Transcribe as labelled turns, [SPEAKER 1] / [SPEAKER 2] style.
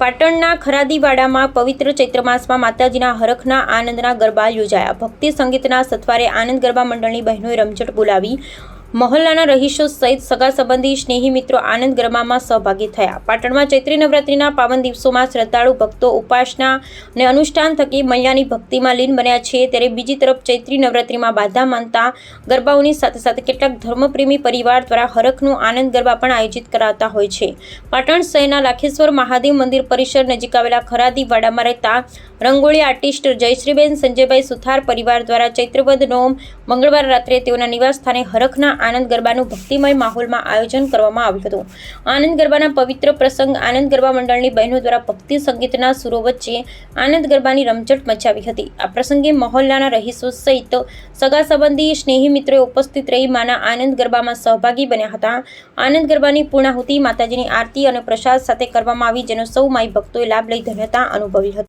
[SPEAKER 1] પાટણના ખરાદીવાડામાં પવિત્ર ચૈત્ર માસમાં માતાજીના હરખના આનંદના ગરબા યોજાયા. ભક્તિ સંગીતના સથવારે આનંદ ગરબા મંડળની બહેનોએ રમઝટ બોલાવી. મહોલ્લાના રહીશો સહિત સગા સંબંધી સ્નેહી મિત્રો આનંદ ગરબામાં સહભાગી થયા. પાટણમાં ચૈત્રી નવરાત્રિના પાવન દિવસોમાં શ્રદ્ધાળુ ભક્તો ઉપાસના અને અનુષ્ઠાન થકી મૈયાની ભક્તિમાં લીન બન્યા છે ત્યારે બીજી તરફ ચૈત્રી નવરાત્રિમાં બાધા માનતા ગરબાઓની સાથે સાથે કેટલાક ધર્મપ્રેમી પરિવાર દ્વારા હરખનું આનંદ ગરબા પણ આયોજિત કરાવતા હોય છે. પાટણ શહેરના લાખેશ્વર મહાદેવ મંદિર પરિસર નજીક આવેલા ખરાદી વાડામાં રહેતા રંગોળી આર્ટિસ્ટ જયશ્રીબેન સંજયભાઈ સુથાર પરિવાર દ્વારા ચૈત્રવદ નોમ મંગળવાર રાત્રે તેઓના નિવાસ સ્થાને આનંદ ગરબાનું ભક્તિમય માહોલમાં આયોજન કરવામાં આવ્યું હતું. આનંદ ગરબાના પવિત્ર પ્રસંગ આનંદ ગરબા મંડળની બહેનો દ્વારા ભક્તિ સંગીતના સુરો વચ્ચે આનંદ ગરબાની રમઝટ મચાવી હતી. આ પ્રસંગે મહોલ્લાના રહીશો સહિત સગા સંબંધી સ્નેહી મિત્રોએ ઉપસ્થિત રહી માના આનંદ ગરબામાં સહભાગી બન્યા હતા. આનંદ ગરબાની પૂર્ણાહુતિ માતાજીની આરતી અને પ્રસાદ સાથે કરવામાં આવી, જેનો સૌ માઈ ભક્તોએ લાભ લઈ ધન્યતા અનુભવી હતી.